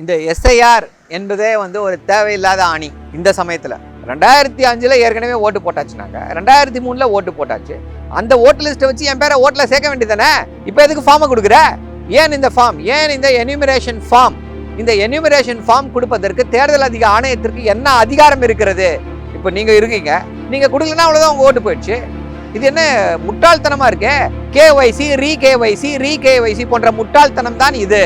இந்த எஸ்ஐஆர் என்பதே வந்து ஒரு தேவையில்லாத ஆணி இந்த சமயத்தில். ரெண்டாயிரத்தி அஞ்சில் ஏற்கனவே ஓட்டு போட்டாச்சு நாங்கள் ரெண்டாயிரத்தி மூணில் ஓட்டு போட்டாச்சு. அந்த ஓட்டு லிஸ்ட்டை வச்சு என் பேரை ஓட்டில் சேர்க்க வேண்டியதானே இப்போ எதுக்கு ஃபார்மை கொடுக்குற? ஏன் இந்த ஃபார்ம் ஏன் இந்த எனிமிரேஷன் ஃபார்ம் இந்த எனிமிரேஷன் ஃபார்ம் கொடுப்பதற்கு தேர்தல் அதிக ஆணையத்திற்கு என்ன அதிகாரம் இருக்கிறது? இப்போ நீங்கள் இருக்கீங்க. நீங்கள் கொடுக்கலன்னா அவ்வளோதான் உங்கள் ஓட்டு போயிடுச்சு. இது என்ன முட்டாள்தனமாக இருக்கே? KYC re KYC re KYC போன்ற முட்டாள்தனம் தான் இது.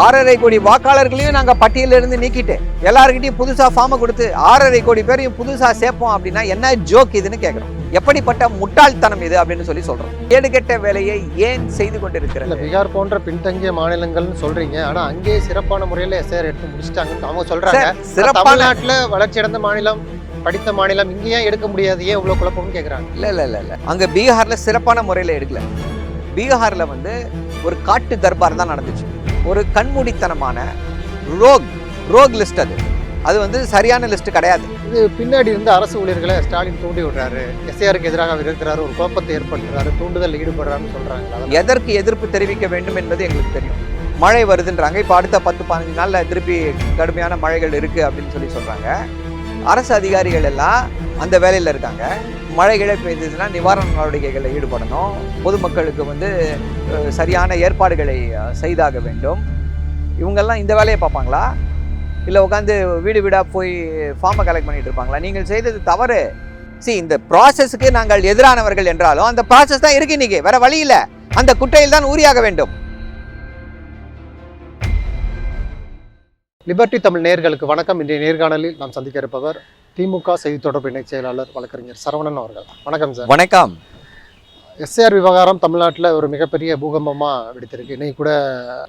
ஆறரை கோடி வாக்காளர்களையும் நாங்க பட்டியலில் இருந்து நீக்கிட்டு எல்லாருக்கிட்டையும் புதுசா ஃபார்மை கொடுத்து ஆறரை கோடி பேரையும் புதுசா சேர்ப்போம் அப்படின்னா என்ன ஜோக் இதுன்னு கேட்குறோம் எப்படிப்பட்ட முட்டாள்தனம் இது அப்படின்னு சொல்லி சொல்றோம். கேடுகெட்ட வேலையை ஏன் செய்து கொண்டிருக்கிறது? பீகார் போன்ற பின்தங்கிய மாநிலங்கள்னு சொல்றீங்க. ஆனா அங்கேயே சிறப்பான முறையில எஸ்ஐஆர் எடுத்து முடிச்சிட்டாங்கன்னு அவங்க சொல்றாங்க. சிறப்பான தமிழ்நாட்டுல வளர்ச்சி அடைந்த மாநிலம் படித்த மாநிலம் இங்க ஏன் எடுக்க முடியாது? ஏன் இவ்வளவு குழப்பம்னு கேக்குறாங்க. இல்ல இல்ல இல்ல இல்ல. அங்க பீகார்ல சிறப்பான முறையில எடுக்கல. பீகார்ல வந்து ஒரு காட்டு தர்பார் தான் நடந்துச்சு. ஒரு கண்மூடித்தனமான ரோக் ரோக் லிஸ்ட் அது. அது வந்து சரியான லிஸ்ட் கிடையாது. இது பின்னாடி இருந்து அரசு ஊழியர்களை ஸ்டாலின் தூண்டி விடுறாரு. எஸ்ஐஆருக்கு எதிராக இருக்கிறாரு. ஒரு குழப்பத்தை ஏற்படுத்துறாரு. தூண்டுதல் ஈடுபடுறாருன்னு சொல்றாங்க. அதெல்லாம் எதற்கு எதிர்ப்பு தெரிவிக்க வேண்டும் என்பது எங்களுக்கு தெரியும். மழை வருதுன்றாங்க. இப்போ அடுத்த பத்து பதினஞ்சு நாள்ல திருப்பி கடுமையான மழைகள் இருக்கு அப்படின்னு சொல்லி சொல்றாங்க. அரசு அதிகாரிகள் எல்லாம் அந்த வேலையில் இருக்காங்க. மழைகளே பெய்ததுன்னா நிவாரண நடவடிக்கைகளில் ஈடுபடணும். பொதுமக்களுக்கு வந்து சரியான ஏற்பாடுகளை செய்தாக வேண்டும். இவங்கெல்லாம் இந்த வேலையை பார்ப்பாங்களா? இல்லை உட்காந்து வீடு வீடாக போய் ஃபார்மை கலெக்ட் பண்ணிட்டு இருப்பாங்களா? நீங்கள் செய்தது தவறு. சி இந்த ப்ராசஸ்க்கு நாங்கள் எதிரானவர்கள் என்றாலும் அந்த ப்ராசஸ் தான் இருக்கு இன்னைக்கு. வேற வழி இல்லை. அந்த குட்டையில் தான் ஊறியாக வேண்டும். லிபர்டி தமிழ் நேர்களுக்கு வணக்கம். இன்றைய நேர்காணலில் நாம் சந்திக்க இருப்பவர் திமுக செய்தி தொடர்பு இணைச் செயலாளர் வழக்கறிஞர் சரவணன் அவர்கள். வணக்கம் சார். வணக்கம். எஸ்ஆர் விவகாரம் தமிழ்நாட்டில் ஒரு மிகப்பெரிய பூகம்பமாக வெடித்திருக்கு. இன்னைக்கு கூட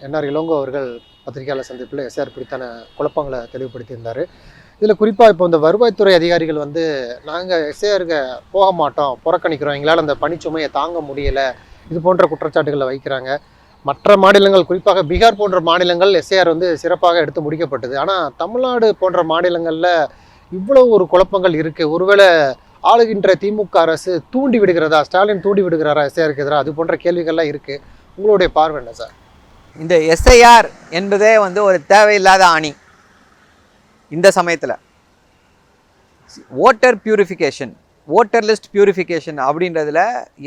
என்ஆர் இளங்கோ அவர்கள் பத்திரிகையாளர் சந்திப்பில் எஸ்ஆர் குறித்தான குழப்பங்களை தெளிவுபடுத்தியிருந்தார். இதில் குறிப்பாக இப்போ இந்த வருவாய்த்துறை அதிகாரிகள் வந்து நாங்கள் எஸ்ஐஆருக்கு போக மாட்டோம் புறக்கணிக்கிறோம். எங்களால் அந்த பணிச்சுமையை தாங்க முடியலை. இது போன்ற குற்றச்சாட்டுகளை வைக்கிறாங்க. மற்ற மாநிலங்கள் குறிப்பாக பீகார் போன்ற மாநிலங்கள் எஸ்ஐஆர் வந்து சிறப்பாக எடுத்து முடிக்கப்பட்டது. ஆனால் தமிழ்நாடு போன்ற மாநிலங்களில் இவ்வளவு ஒரு குழப்பங்கள் இருக்குது ஒருவேளை ஆளுகின்ற திமுக அரசு தூண்டி விடுகிறதா? ஸ்டாலின் தூண்டி விடுகிறாரா? எஸ்ஐஆருக்கு எதிராக அது போன்ற கேள்விகள்லாம் இருக்குது உங்களுடைய பார்வை என்ன சார்? இந்த எஸ்ஐஆர் என்பதே வந்து ஒரு தேவையில்லாத ஆணி. இந்த சமயத்தில். Voter purification voter list purification அப்படின்றதுல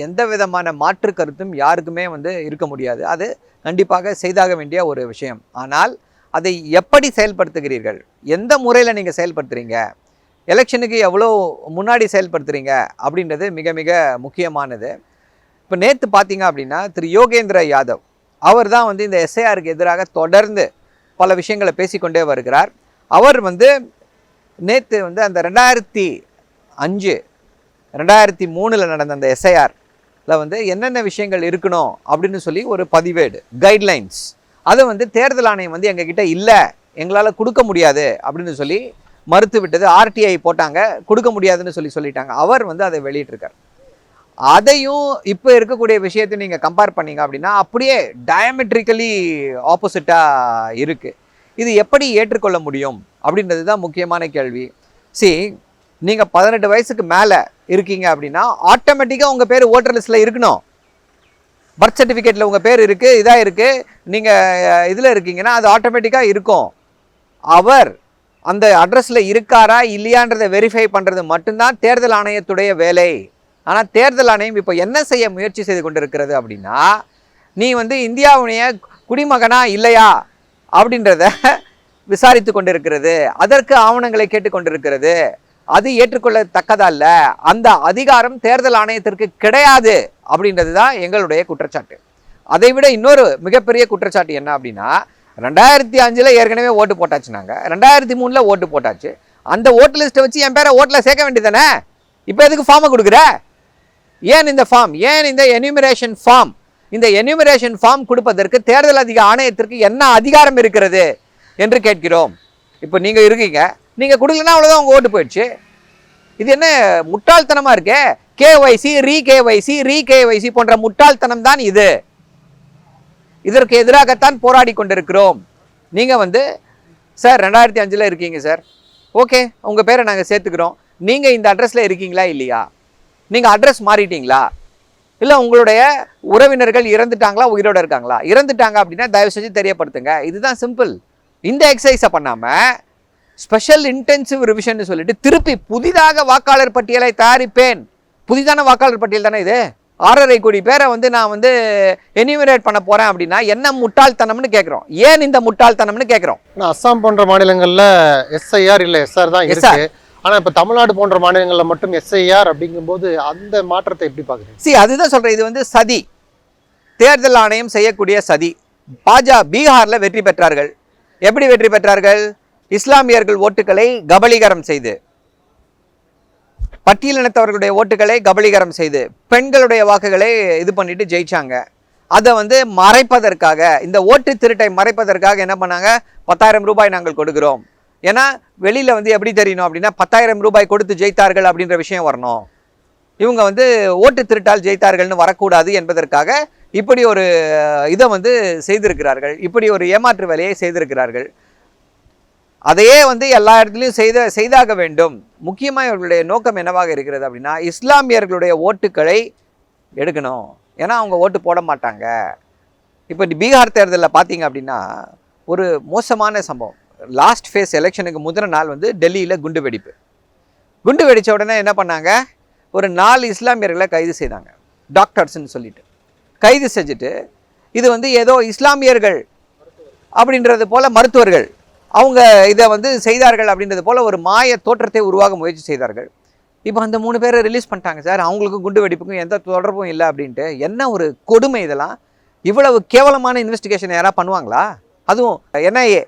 எந்த விதமான மாற்று கருத்தும் யாருக்குமே வந்து இருக்க முடியாது. அது கண்டிப்பாக செய்தாக வேண்டிய ஒரு விஷயம். ஆனால் அதை எப்படி செயல்படுத்துகிறீர்கள்? எந்த முறையில் நீங்கள் செயல்படுத்துகிறீங்க எலெக்ஷனுக்கு எவ்வளோ முன்னாடி செயல்படுத்துகிறீங்க அப்படின்றது மிக மிக முக்கியமானது. இப்போ நேற்று பார்த்தீங்க அப்படின்னா திரு யோகேந்திர யாதவ் அவர் தான் வந்து இந்த எஸ்ஐஆருக்கு எதிராக தொடர்ந்து பல விஷயங்களை பேசிக்கொண்டே வருகிறார். அவர் வந்து நேற்று வந்து அந்த ரெண்டாயிரத்தி அஞ்சு ரெண்டாயிரத்தி மூணில் நடந்த அந்த எஸ்ஐஆரில் வந்து என்னென்ன விஷயங்கள் இருக்கணும் அப்படின்னு சொல்லி ஒரு பதிவேடு கைட்லைன்ஸ் அதை வந்து தேர்தல் ஆணையம் வந்து எங்ககிட்ட இல்லை எங்களால் கொடுக்க முடியாது அப்படின்னு சொல்லி மறுத்து விட்டது. ஆர்டிஐ போட்டாங்க கொடுக்க முடியாதுன்னு சொல்லி சொல்லிட்டாங்க. அவர் வந்து அதை வெளியிட்டிருக்கார். அதையும் இப்போ இருக்கக்கூடிய விஷயத்தை நீங்கள் கம்பேர் பண்ணீங்க அப்படின்னா அப்படியே டயமெட்ரிக்கலி ஆப்போசிட்டாக இருக்குது இது எப்படி ஏற்றுக்கொள்ள முடியும் அப்படின்றது தான் முக்கியமான கேள்வி. சி நீங்கள் பதினெட்டு வயசுக்கு மேலே இருக்கீங்க அப்படின்னா ஆட்டோமேட்டிக்காக உங்கள் பேர் ஓட்டர் லிஸ்ட்டில் இருக்கணும். பர்த் சர்டிஃபிகேட்டில் உங்கள் பேர் இருக்குது இதாக இருக்குது நீங்கள் இதில் இருக்கீங்கன்னா அது ஆட்டோமேட்டிக்காக இருக்கும். அவர் அந்த அட்ரஸில் இருக்காரா இல்லையான்றதை வெரிஃபை பண்ணுறது மட்டும்தான் தேர்தல் ஆணையத்துடைய வேலை. ஆனால் தேர்தல் ஆணையம் இப்போ என்ன செய்ய முயற்சி செய்து கொண்டிருக்கிறது அப்படின்னா நீ வந்து இந்தியாவுடைய குடிமகனா இல்லையா அப்படின்றத விசாரித்து கொண்டிருக்கிறது. அதற்கு ஆவணங்களை கேட்டுக்கொண்டிருக்கிறது அது ஏற்றுக்கொள்ளத்தக்கதல்ல அந்த அதிகாரம் தேர்தல் ஆணையத்திற்கு கிடையாது அப்படின்றது தான் எங்களுடைய குற்றச்சாட்டு. அதை விட இன்னொரு மிகப்பெரிய குற்றச்சாட்டு என்ன அப்படின்னா ரெண்டாயிரத்தி அஞ்சில் ஏற்கனவே ஓட்டு போட்டாச்சு நாங்கள் ரெண்டாயிரத்தி மூணில் ஓட்டு போட்டாச்சு. அந்த ஓட்டு லிஸ்ட்டை வச்சு என் பேரை ஓட்டில் சேர்க்க வேண்டியதானே இப்போ எதுக்கு ஃபார்மை கொடுக்குற? ஏன் இந்த ஃபார்ம் ஏன் இந்த என்யூமரேஷன் ஃபார்ம் இந்த என்யூமரேஷன் ஃபார்ம் கொடுப்பதற்கு தேர்தல் அதிக ஆணையத்திற்கு என்ன அதிகாரம் இருக்கிறது என்று கேட்கிறோம். இப்போ நீங்கள் இருக்கீங்க. நீங்கள் கொடுக்கலன்னா அவ்வளோதான் உங்கள் ஓட்டு போயிடுச்சு. இது என்ன முட்டாள்தனமாக இருக்கே? KYC re KYC re KYC போன்ற முட்டாள்தனம் தான் இது. இதற்கு எதிராகத்தான் போராடி கொண்டிருக்கிறோம் நீங்கள் வந்து சார் ரெண்டாயிரத்தி அஞ்சில் இருக்கீங்க சார். ஓகே உங்கள் பேரை நாங்கள் சேர்த்துக்கிறோம். நீங்கள் இந்த அட்ரஸில் இருக்கீங்களா இல்லையா? நீங்கள் அட்ரஸ் மாறிட்டீங்களா? இல்லை உங்களுடைய உறவினர்கள் இறந்துட்டாங்களா உயிரோட இருக்காங்களா? இறந்துட்டாங்க அப்படின்னா தயவு செஞ்சு தெரியப்படுத்துங்க. இதுதான் சிம்பிள். இந்த எக்ஸசைஸை பண்ணாமல் ஸ்பெஷல் இன்டென்சிவ் ரிவிஷன் சொல்லிட்டு திருப்பி புதிதாக வாக்காளர் பட்டியலை தயாரிப்பேன். புதிதான வாக்காளர் பட்டியல் தானே இது? ஆறரை கோடி பேரை வந்து நான் வந்து எனிமிரேட் பண்ண போறேன் அப்படின்னா என்ன முட்டாள்தனம்னு கேட்குறோம் ஏன் இந்த முட்டாள்தனம்னு கேட்குறோம் ஆனா அஸ்ஸாம் போன்ற மாநிலங்கள்ல எஸ்ஐஆர் இல்ல எஸ்ஆர் தான் இருக்கு. ஆனா இப்ப தமிழ்நாடு போன்ற மாநிலங்கள்ல மட்டும் எஸ்ஐஆர் அப்படிங்கும்போது அந்த மாற்றத்தை எப்படி பாக்குறீங்க சி அதுதான் சொல்றேன். இது வந்து சதி. தேர்தல் ஆணையம் செய்யக்கூடிய சதி. பாஜக பீகார்ல வெற்றி பெற்றார்கள். எப்படி வெற்றி பெற்றார்கள்? இஸ்லாமியர்கள் ஓட்டுகளை கபலீகரம் செய்து. பட்டியலினத்தவர்களுடைய ஓட்டுகளை கபலீகரம் செய்து பெண்களுடைய வாக்குகளை இது பண்ணிட்டு ஜெயிச்சாங்க. அதை வந்து மறைப்பதற்காக இந்த ஓட்டு திருட்டை மறைப்பதற்காக என்ன பண்ணாங்க? பத்தாயிரம் ரூபாய் நாங்கள் கொடுக்கிறோம். ஏன்னா வெளியில் வந்து எப்படி தெரியணும் அப்படின்னா பத்தாயிரம் ரூபாய் கொடுத்து ஜெயித்தார்கள் அப்படின்ற விஷயம் வரணும். இவங்க வந்து ஓட்டு திருட்டால் ஜெயித்தார்கள்னு வரக்கூடாது என்பதற்காக இப்படி ஒரு இதை வந்து செய்திருக்கிறார்கள். இப்படி ஒரு ஏமாற்று வேலையை செய்திருக்கிறார்கள். அதையே வந்து எல்லா இடத்துலையும் செய்த செய்தாக வேண்டும். முக்கியமாக இவர்களுடைய நோக்கம் என்னவாக இருக்கிறது அப்படின்னா இஸ்லாமியர்களுடைய ஓட்டுக்களை எடுக்கணும். ஏன்னா அவங்க ஓட்டு போட மாட்டாங்க. இப்போ பீகார் தேர்தலில் பார்த்தீங்க அப்படின்னா ஒரு மோசமான சம்பவம். லாஸ்ட் ஃபேஸ் எலெக்ஷனுக்கு முதல் நாள் வந்து டெல்லியில் குண்டு வெடிப்பு. குண்டு வெடித்த உடனே என்ன பண்ணாங்க? ஒரு நாலு இஸ்லாமியர்களை கைது செய்தாங்க. டாக்டர்ஸ்ன்னு சொல்லிட்டு. கைது செஞ்சுட்டு இது வந்து ஏதோ இஸ்லாமியர்கள் அப்படின்றது போல் மருத்துவர்கள். அவங்க இதை வந்து செய்தார்கள் அப்படின்றது போல் ஒரு மாய தோற்றத்தை உருவாக முயற்சி செய்தார்கள். இப்போ அந்த மூணு பேரை ரிலீஸ் பண்ணிட்டாங்க சார். அவங்களுக்கும் குண்டு வெடிப்புக்கும் எந்த தொடர்பும் இல்லை அப்படின்ட்டு என்ன ஒரு கொடுமை இதெல்லாம்? இவ்வளவு கேவலமான இன்வெஸ்டிகேஷன் யாராவது பண்ணுவாங்களா? அதுவும் என்ஐஏ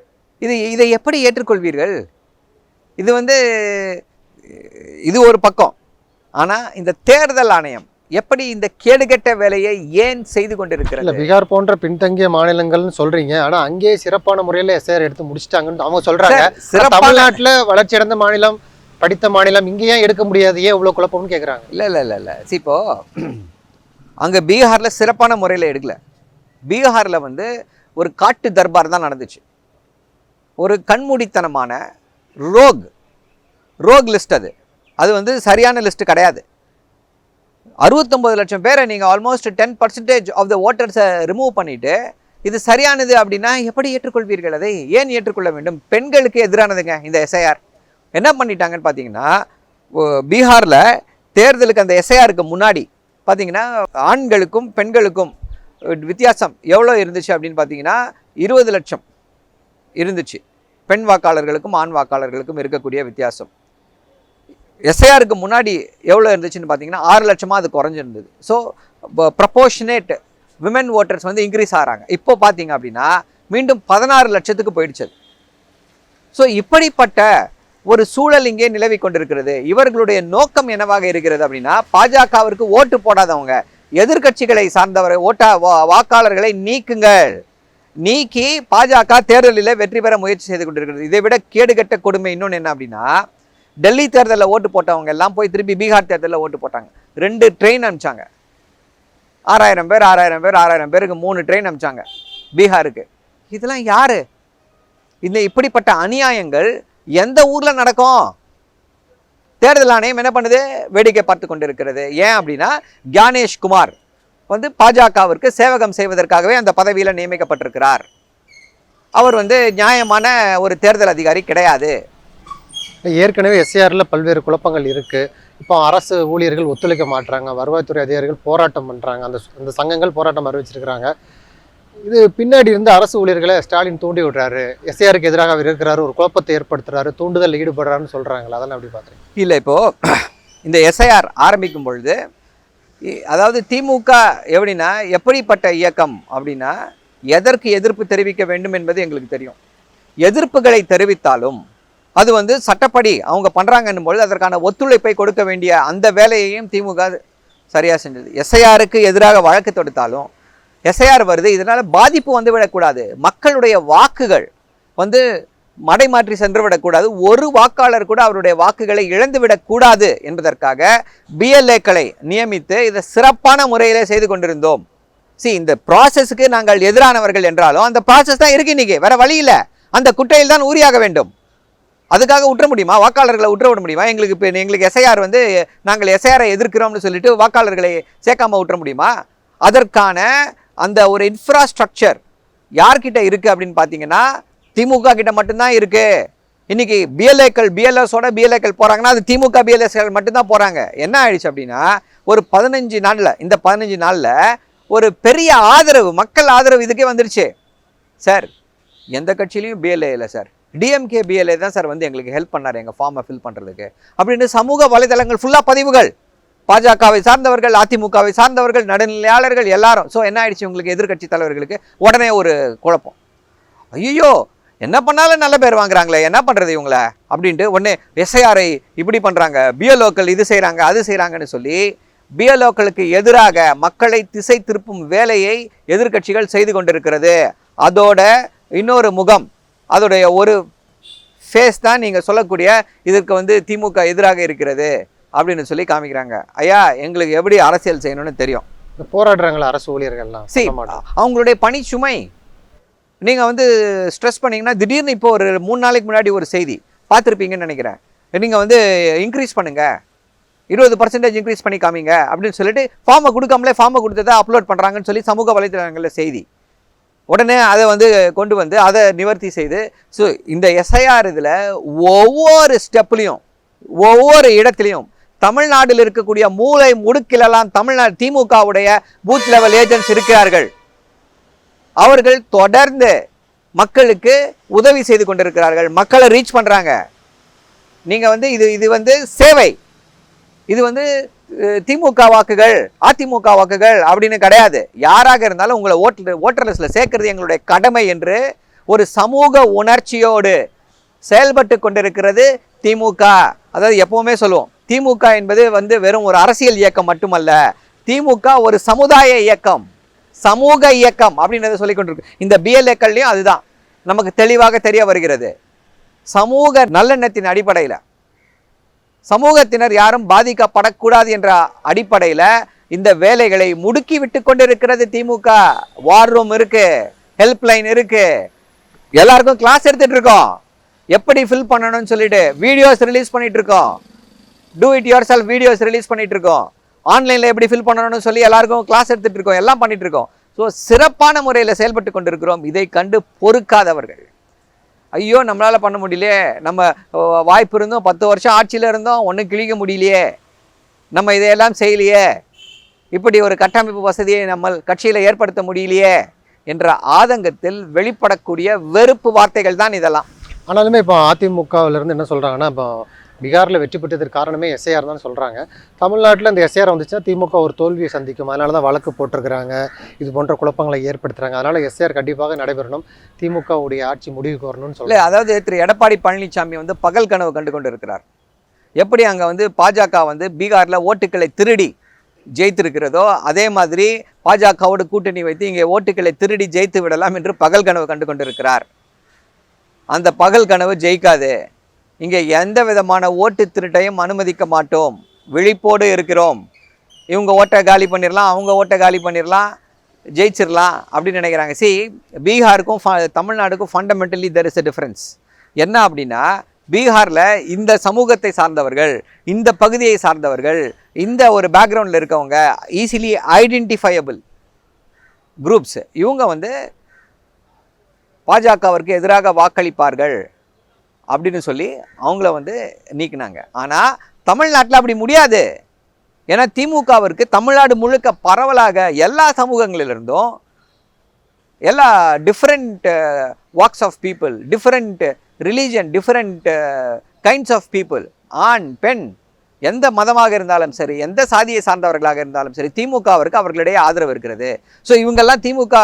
இது இதை எப்படி ஏற்றுக்கொள்வீர்கள்? இது வந்து இது ஒரு பக்கம். ஆனால் இந்த தேர்தல் ஆணையம் எப்படி இந்த கேடுகெட்ட வேலையை ஏன் செய்து இல்ல கொண்டிருக்கிறது பீகார் போன்ற பின்தங்கிய மாநிலங்கள்னு சொல்றீங்க. ஆனா அங்கேயே சிறப்பான முறையில எஸ்ஐஆர் எடுத்து முடிச்சிட்டாங்கன்னு அவங்க சொல்றாங்க. தமிழ்நாட்டுல வளர்ச்சி அடைந்த மாநிலம் படித்த மாநிலம் இங்க ஏன் எடுக்க முடியாது? ஏன் இவ்வளவு குழப்பம்னு கேக்குறாங்க. இல்லை இல்லை இல்லை இல்லை. இப்போ அங்கே பீகாரில் சிறப்பான முறையில் எடுக்கல. பீகாரில் வந்து ஒரு காட்டு தர்பார் தான் நடந்துச்சு. ஒரு கண்மூடித்தனமான ரோக் ரோக் லிஸ்ட் அது. அது வந்து சரியான லிஸ்ட் கிடையாது. அறுபத்தொம்பது லட்சம் பேரை நீங்கள் almost ten percentage of the ஓட்டர்ஸை remove பண்ணிட்டு இது சரியானது அப்படின்னா எப்படி ஏற்றுக்கொள்வீர்கள் அதை? ஏன் ஏற்றுக்கொள்ள வேண்டும்? பெண்களுக்கு எதிரானதுங்க இந்த எஸ்ஐஆர் என்ன பண்ணிட்டாங்கன்னு பார்த்தீங்கன்னா பீகாரில் தேர்தலுக்கு அந்த எஸ்ஐஆருக்கு முன்னாடி பார்த்தீங்கன்னா ஆண்களுக்கும் பெண்களுக்கும் வித்தியாசம் எவ்வளோ இருந்துச்சு அப்படின்னு பார்த்தீங்கன்னா இருபது லட்சம் இருந்துச்சு. பெண் வாக்காளர்களுக்கும் ஆண் வாக்காளர்களுக்கும் இருக்கக்கூடிய வித்தியாசம். எஸ்ஐஆருக்கு முன்னாடி எவ்வளோ இருந்துச்சுன்னு பார்த்தீங்கன்னா ஆறு லட்சமாக அது குறைஞ்சிருந்தது. ஸோ ப்ரப்போர்ஷனேட் விமன் ஓட்டர்ஸ் வந்து இன்க்ரீஸ் ஆகிறாங்க இப்போ பார்த்தீங்க அப்படின்னா மீண்டும் பதினாறு லட்சத்துக்கு போயிடுச்சு ஸோ இப்படிப்பட்ட ஒரு சூழல் இங்கே நிலவி கொண்டிருக்கிறது. இவர்களுடைய நோக்கம் என்னவாக இருக்கிறது அப்படின்னா பாஜகவிற்கு ஓட்டு போடாதவங்க எதிர்க்கட்சிகளை சார்ந்தவரை ஓட்டா வா- வாக்காளர்களை நீக்குங்கள். நீக்கி பாஜக தேர்தலில் வெற்றி பெற முயற்சி செய்து கொண்டிருக்கிறது. இதை விட கேடுகட்ட கொடுமை இன்னொன்று என்ன அப்படின்னா டெல்லி தேர்தலில் ஓட்டு போட்டவங்க எல்லாம் போய் திருப்பி பீகார் தேர்தலில் ஓட்டு போட்டாங்க. ரெண்டு ட்ரெயின் அனுப்பிச்சாங்க. ஆறாயிரம் பேர் ஆறாயிரம் பேர் ஆறாயிரம் பேருக்கு மூணு ட்ரெயின் அனுப்பிச்சாங்க பீகாருக்கு. இதெல்லாம் யார்? இந்த இப்படிப்பட்ட அநியாயங்கள் எந்த ஊரில் நடக்கும்? தேர்தல் ஆணையம் என்ன பண்ணுது? வேடிக்கை பார்த்து கொண்டிருக்கிறது. ஏன் அப்படின்னா கியானேஷ் குமார் வந்து பாஜகவிற்கு சேவகம் செய்வதற்காகவே அந்த பதவியில் நியமிக்கப்பட்டிருக்கிறார். அவர் வந்து நியாயமான ஒரு தேர்தல் அதிகாரி கிடையாது. ஏற்கனவே எஸ்ஏஆரில் பல்வேறு குழப்பங்கள் இருக்குது இப்போ அரசு ஊழியர்கள் ஒத்துழைக்க மாட்றாங்க. வருவாய்த்துறை அதிகாரிகள் போராட்டம் பண்ணுறாங்க அந்த அந்த சங்கங்கள் போராட்டம் அறிவிச்சிருக்கிறாங்க. இது பின்னாடி இருந்து அரசு ஊழியர்களை ஸ்டாலின் தூண்டி விடுறாரு. எஸ்ஐஆருக்கு எதிராக அவர் இருக்கிறாரு. ஒரு குழப்பத்தை ஏற்படுத்துறாரு. தூண்டுதல் ஈடுபடுறாருன்னு சொல்றாங்களா அதெல்லாம் அப்படி பாக்குறீங்க இல்லை இப்போ இந்த எஸ்ஐஆர் ஆரம்பிக்கும் பொழுது இ- அதாவது திமுக எப்படின்னா எப்படிப்பட்ட இயக்கம் அப்படின்னா எதற்கு எதிர்ப்பு தெரிவிக்க வேண்டும் என்பது எங்களுக்கு தெரியும். எதிர்ப்புகளை தெரிவித்தாலும் அது வந்து சட்டப்படி அவங்க பண்ணுறாங்கன்னும் பொழுது அதற்கான ஒத்துழைப்பை கொடுக்க வேண்டிய அந்த வேலையையும் திமுக சரியாக செஞ்சது. எஸ்ஐஆருக்கு எதிராக வழக்கு தொடுத்தாலும் எஸ்ஐஆர் வருது இதனால் பாதிப்பு வந்து விடக்கூடாது. மக்களுடைய வாக்குகள் வந்து மடைமாற்றி சென்று விடக்கூடாது. ஒரு வாக்காளர் கூட அவருடைய வாக்குகளை இழந்து விடக்கூடாது என்பதற்காக பிஎல்ஏக்களை நியமித்து இதை சிறப்பான முறையிலே செய்து கொண்டிருந்தோம். சி இந்த ப்ராசஸ்க்கு நாங்கள் எதிரானவர்கள் என்றாலும் அந்த ப்ராசஸ் தான் இருக்கு இன்னைக்கு. வேற வழி இல்லை. அந்த குட்டையில் தான் ஊறியாக வேண்டும். அதுக்காக விட்டுற முடியுமா? வாக்காளர்களை விட்டுற விட முடியுமா? எங்களுக்கு இப்போ எங்களுக்கு எஸ்ஐஆர் வந்து நாங்கள் எஸ்ஐஆரை எதிர்க்கிறோம்னு சொல்லிட்டு வாக்காளர்களை சேர்க்காம விட்டுற முடியுமா? அதற்கான அந்த ஒரு இன்ஃப்ராஸ்ட்ரக்சர் யார்கிட்ட இருக்குது அப்படின்னு பார்த்தீங்கன்னா திமுக கிட்ட மட்டும்தான் இருக்குது இன்னைக்கு பிஎல்ஏக்கள் பிஎல்எஸோட பிஎல்ஏக்கள் போகிறாங்கன்னா அது திமுக பிஎல்எஸ்கள் மட்டும்தான் போகிறாங்க என்ன ஆயிடுச்சு அப்படின்னா ஒரு பதினஞ்சு நாளில் இந்த பதினஞ்சு நாளில் ஒரு பெரிய ஆதரவு மக்கள் ஆதரவு இதுக்கே வந்துருச்சு. சார் எந்த கட்சியிலையும் பிஎல்ஏ இல்லை சார். டிஎம்கே பிஎல்ஏ தான் சார் வந்து எங்களுக்கு ஹெல்ப் பண்ணார் எங்கள் ஃபார்மை ஃபில் பண்ணுறதுக்கு அப்படின்னு சமூக வலைதளங்கள் ஃபுல்லாக பதிவுகள். பாஜகவை சார்ந்தவர்கள் அதிமுகவை சார்ந்தவர்கள் நடுநிலையாளர்கள் எல்லாரும். ஸோ என்ன ஆயிடுச்சு உங்களுக்கு எதிர்க்கட்சி தலைவர்களுக்கு? உடனே ஒரு குழப்பம். ஐயோ என்ன பண்ணாலும் நல்ல பேர் வாங்குறாங்களே என்ன பண்ணுறது இவங்கள? அப்படின்ட்டு உடனே எஸ்ஐஆரை இப்படி பண்ணுறாங்க பிஎல்ஓக்கள் இது செய்கிறாங்க அது செய்கிறாங்கன்னு சொல்லி பிஎல்ஓக்களுக்கு எதிராக மக்களை திசை திருப்பும் வேலையை எதிர்க்கட்சிகள் செய்து கொண்டிருக்கிறது. அதோட இன்னொரு முகம் அதோடைய ஒரு ஃபேஸ் தான் நீங்கள் சொல்லக்கூடிய இதற்கு வந்து திமுக எதிராக இருக்கிறது அப்படின்னு சொல்லி காமிக்கிறாங்க. ஐயா எங்களுக்கு எப்படி அரசியல் செய்யணும்னு தெரியும். போராடுறாங்களா அரசு ஊழியர்கள்லாம். சி சொல்ல மாட்டோம். அவங்களுடைய பணி சுமை. நீங்கள் வந்து ஸ்ட்ரெஸ் பண்ணீங்கன்னா திடீர்னு இப்போ ஒரு மூணு நாளைக்கு முன்னாடி ஒரு செய்தி பார்த்துருப்பீங்கன்னு நினைக்கிறேன். நீங்கள் வந்து இன்க்ரீஸ் பண்ணுங்க. இருபது பர்சன்டேஜ் இன்க்ரீஸ் பண்ணி காமிங்க அப்படின்னு சொல்லிட்டு ஃபார்மை கொடுக்காமலே ஃபார்மை கொடுத்ததை அப்லோட் பண்ணுறாங்கன்னு சொல்லி சமூக வலைத்தளங்களில் செய்தி. உடனே அதை வந்து கொண்டு வந்து அதை நிவர்த்தி செய்து ஸோ இந்த எஸ்ஐஆர் இதில் ஒவ்வொரு ஸ்டெப்லேயும் ஒவ்வொரு இடத்துலையும் தமிழ்நாட்டில் இருக்கக்கூடிய மூளை முடுக்கிலெல்லாம் தமிழ்நாடு திமுகவுடைய பூத் லெவல் ஏஜென்ட்ஸ் இருக்கிறார்கள். அவர்கள் தொடர்ந்து மக்களுக்கு உதவி செய்து கொண்டிருக்கிறார்கள். மக்களை ரீச் பண்ணுறாங்க நீங்கள் வந்து இது இது வந்து சேவை. இது வந்து திமுக வாக்குகள் அதிமுக வாக்குகள் அப்படின்னு கிடையாது. யாராக இருந்தாலும் உங்களை ஓட்டர் ஓட்டர் லிஸ்ட்டில் சேர்க்கறது எங்களுடைய கடமை என்று ஒரு சமூக உணர்ச்சியோடு செயல்பட்டு கொண்டிருக்கிறது திமுக. அதாவது எப்பவுமே சொல்லுவோம் திமுக என்பது வந்து வெறும் ஒரு அரசியல் இயக்கம் மட்டுமல்ல. திமுக ஒரு சமுதாய இயக்கம் சமூக இயக்கம் அப்படின்றத சொல்லி கொண்டிருக்கு. இந்த பிஎல்ஏக்கள்லையும் அதுதான். நமக்கு தெளிவாக தெரிய வருகிறது. சமூக நல்லெண்ணத்தின் அடிப்படையில் சமூகத்தினர் யாரும் பாதிக்கப்படக்கூடாது என்ற அடிப்படையில் இந்த வேலைகளை முடுக்கி விட்டு கொண்டிருக்கிறது திமுக. வார் ரூம் இருக்கு ஹெல்ப்லைன் இருக்கு. எல்லாருக்கும் கிளாஸ் எடுத்துட்டு இருக்கோம். எப்படி ஃபில் பண்ணணும்னு சொல்லிட்டு வீடியோஸ் ரிலீஸ் பண்ணிட்டு இருக்கோம். Do it yourself videos release பண்ணிட்டு இருக்கோம். ஆன்லைனில் எப்படி ஃபில் பண்ணணும்னு சொல்லி எல்லாருக்கும் கிளாஸ் எடுத்துட்டு இருக்கோம். எல்லாம் பண்ணிட்டு இருக்கோம். ஸோ சிறப்பான முறையில் செயல்பட்டு கொண்டிருக்கிறோம். இதை கண்டு பொறுக்காதவர்கள். ஐயோ நம்மளால் பண்ண முடியலையே. நம்ம வாய்ப்பு இருந்தோம் பத்து வருஷம் ஆட்சியில் இருந்தோம் ஒன்றும் கிழிக்க முடியலையே. நம்ம இதையெல்லாம் செய்யலையே. இப்படி ஒரு கட்டமைப்பு வசதியை நம்ம கட்சியில் ஏற்படுத்த முடியலையே என்ற ஆதங்கத்தில் வெளிப்படக்கூடிய வெறுப்பு வார்த்தைகள் தான் இதெல்லாம். ஆனாலுமே இப்போ அதிமுகவிலேருந்து என்ன சொல்கிறாங்கன்னா இப்போ பீகார்ல வெற்றி பெற்றதற்கு காரணமே எஸ்ஐஆர் தான் சொல்றாங்க. தமிழ்நாட்டில் இந்த எஸ்ஐஆர் வந்துச்சுன்னா திமுக ஒரு தோல்வியை சந்திக்கும். அதனால தான் வழக்கு போட்டிருக்கிறாங்க. இது போன்ற குழப்பங்களை ஏற்படுத்துறாங்க. அதனால எஸ்ஐஆர் கண்டிப்பாக நடைபெறணும். திமுகவுடைய ஆட்சி முடிவுக்கு வரணும்னு சொல்றாங்க. அதாவது திரு எடப்பாடி பழனிசாமி வந்து பகல் கனவு கண்டு கொண்டிருக்கிறார். எப்படி அங்கே வந்து பாஜக வந்து பீகாரில் ஓட்டுக்களை திருடி ஜெயித்திருக்கிறதோ அதே மாதிரி பாஜகவோடு கூட்டணி வைத்து இங்கே ஓட்டுக்களை திருடி ஜெயித்து விடலாம் என்று பகல் கனவு கண்டு கொண்டிருக்கிறார். அந்த பகல் கனவு ஜெயிக்காது. இங்கே எந்த விதமான ஓட்டு திருட்டையும் அனுமதிக்க மாட்டோம். விழிப்போடு இருக்கிறோம். இவங்க ஓட்டை காலி பண்ணிடலாம் அவங்க ஓட்டை காலி பண்ணிடலாம் ஜெயிச்சிடலாம் அப்படின்னு நினைக்கிறாங்க. சி பீகாருக்கும் ஃப- தமிழ்நாடுக்கும் fundamentally there is a difference என்ன அப்படின்னா பீகாரில் இந்த சமூகத்தை சார்ந்தவர்கள் இந்த பகுதியை சார்ந்தவர்கள் இந்த ஒரு பேக்ரவுண்டில் இருக்கவங்க ஈஸிலி ஐடென்டிஃபையபிள் குரூப்ஸ் இவங்க வந்து பாஜகவிற்கு எதிராக வாக்களிப்பார்கள். அப்படின்னு சொல்லி அவங்கள வந்து நீக்கினாங்க. ஆனால் தமிழ்நாட்டில் அப்படி முடியாது. ஏன்னா திமுகவிற்கு தமிழ்நாடு முழுக்க பரவலாக எல்லா சமூகங்களிலிருந்தும் எல்லா different walks of people different religion different kinds of people ஆண் பெண் எந்த மதமாக இருந்தாலும் சரி எந்த சாதியை சார்ந்தவர்களாக இருந்தாலும் சரி திமுகவிற்கு அவர்களிடையே ஆதரவு இருக்கிறது. ஸோ இவங்கெல்லாம் திமுக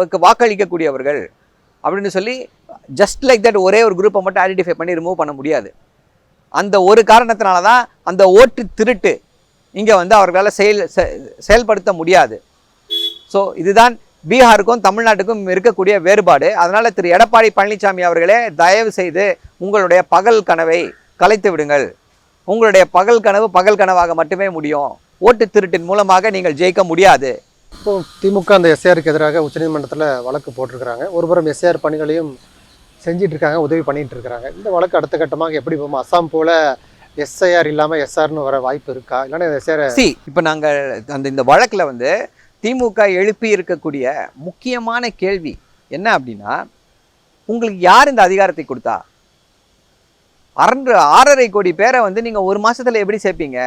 வுக்கு வாக்களிக்கக்கூடியவர்கள் அப்படின்னு சொல்லி ஜஸ்ட் லைக் தட் ஒரே ஒரு குரூப்பை மட்டும் ஐடென்டிஃபை பண்ணி ரிமூவ் பண்ண முடியாது. அந்த ஒரு காரணத்தினால தான் அந்த ஓட்டு திருட்டு இங்கே வந்து அவர்களால் செயல் செ- செயல்படுத்த முடியாது. ஸோ இதுதான் பீகாருக்கும் தமிழ்நாட்டுக்கும் இருக்கக்கூடிய வேறுபாடு. அதனால் திரு எடப்பாடி பழனிசாமி அவர்களே தயவு செய்து உங்களுடைய பகல் கனவை கலைத்து விடுங்கள். உங்களுடைய பகல் கனவு பகல் கனவாக மட்டுமே முடியும். ஓட்டு திருட்டின் மூலமாக நீங்கள் ஜெயிக்க முடியாது. இப்போ திமுக அந்த எஸ்ஆருக்கு எதிராக உச்சநீதிமன்றத்தில் வழக்கு போட்டிருக்கிறாங்க. ஒருபுறம் எஸ்ஆர் பணிகளையும் செஞ்சிட்டு இருக்காங்க உதவி பண்ணிட்டு இருக்காங்க இந்த வழக்கு அடுத்த கட்டமாக எப்படி போகும்? அஸ்ஸாம் போல எஸ்ஐஆர் இல்லாமல் எஸ்ஆர்னு வர வாய்ப்பு இருக்கா? இல்லைன்னா எஸ்ஐஆர் சி இப்போ நாங்கள் அந்த இந்த வழக்கில் வந்து திமுக எழுப்பி இருக்கக்கூடிய முக்கியமான கேள்வி என்ன அப்படின்னா உங்களுக்கு யார் இந்த அதிகாரத்தை கொடுத்தா? அரண்டு ஆறரை கோடி பேரை வந்து நீங்கள் ஒரு மாசத்துல எப்படி சேர்ப்பீங்க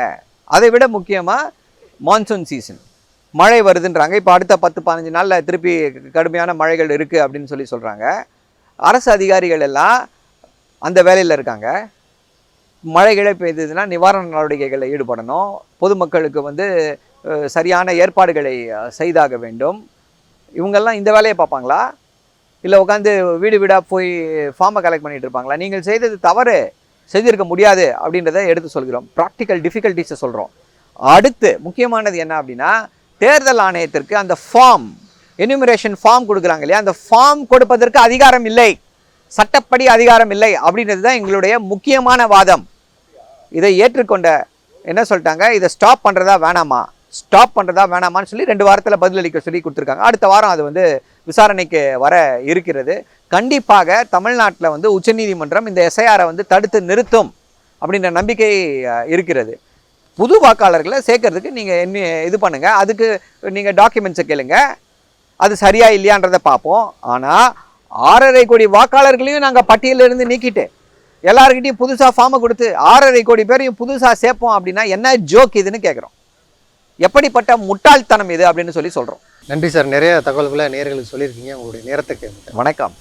அதை விட முக்கியமாக மான்சூன் சீசன் மழை வருதுன்றாங்க. இப்போ அடுத்த பத்து பதினஞ்சு நாளில் திருப்பி கடுமையான மழைகள் இருக்குது அப்படின்னு சொல்லி சொல்கிறாங்க அரசு அதிகாரிகள் எல்லாம் அந்த வேலையில் இருக்காங்க. மழைகளை பெய்ததுன்னா நிவாரண நடவடிக்கைகளில் ஈடுபடணும். பொதுமக்களுக்கு வந்து சரியான ஏற்பாடுகளை செய்தாக வேண்டும். இவங்கெல்லாம் இந்த வேலையை பார்ப்பாங்களா? இல்லை உட்காந்து வீடு வீடாக போய் ஃபார்மை கலெக்ட் பண்ணிட்டு இருப்பாங்களா? நீங்கள் செய்தது தவறு செஞ்சுருக்க முடியாது அப்படின்றத எடுத்து சொல்கிறோம். ப்ராக்டிக்கல் டிஃபிகல்ட்டிஸை சொல்கிறோம் அடுத்து முக்கியமானது என்ன அப்படின்னா தேர்தல் ஆணையத்திற்கு அந்த ஃபார்ம் எனுமரேஷன் ஃபார்ம் கொடுக்குறாங்க இல்லையா? அந்த ஃபார்ம் கொடுப்பதற்கு அதிகாரம் இல்லை. சட்டப்படி அதிகாரம் இல்லை அப்படின்றது தான் எங்களுடைய முக்கியமான வாதம். இதை ஏற்றுக்கொண்ட என்ன சொல்லிட்டாங்க? இதை ஸ்டாப் பண்ணுறதா வேணாமா? ஸ்டாப் பண்ணுறதா வேணாமான்னு சொல்லி ரெண்டு வாரத்தில் பதிலளிக்க சொல்லி கொடுத்துருக்காங்க. அடுத்த வாரம் அது வந்து விசாரணைக்கு வர இருக்கிறது. கண்டிப்பாக தமிழ்நாட்டில் வந்து உச்சநீதிமன்றம் இந்த எஸ்ஐஆரை வந்து தடுத்து நிறுத்தும் அப்படின்ற நம்பிக்கை இருக்கிறது. புது வாக்காளர்களை சேர்க்கறதுக்கு நீங்கள் என்ன இது பண்ணுங்கள் அதுக்கு நீங்கள் டாக்குமெண்ட்ஸை கேளுங்கள் அது சரியா இல்லையான்றதை பார்ப்போம். ஆனால் ஆறரை கோடி வாக்காளர்களையும் நாங்கள் பட்டியலிருந்து நீக்கிட்டு எல்லாருக்கிட்டையும் புதுசாக ஃபார்மை கொடுத்து ஆறரை கோடி பேரையும் புதுசாக சேர்ப்போம் அப்படின்னா என்ன ஜோக் இதுன்னு கேட்குறோம் எப்படிப்பட்ட முட்டாள்தனம் இது அப்படின்னு சொல்லி சொல்கிறோம் நன்றி சார். நிறைய தகவல்களை நேர்களுக்கு சொல்லியிருக்கீங்க. உங்களுடைய நேரத்துக்கு. வணக்கம்.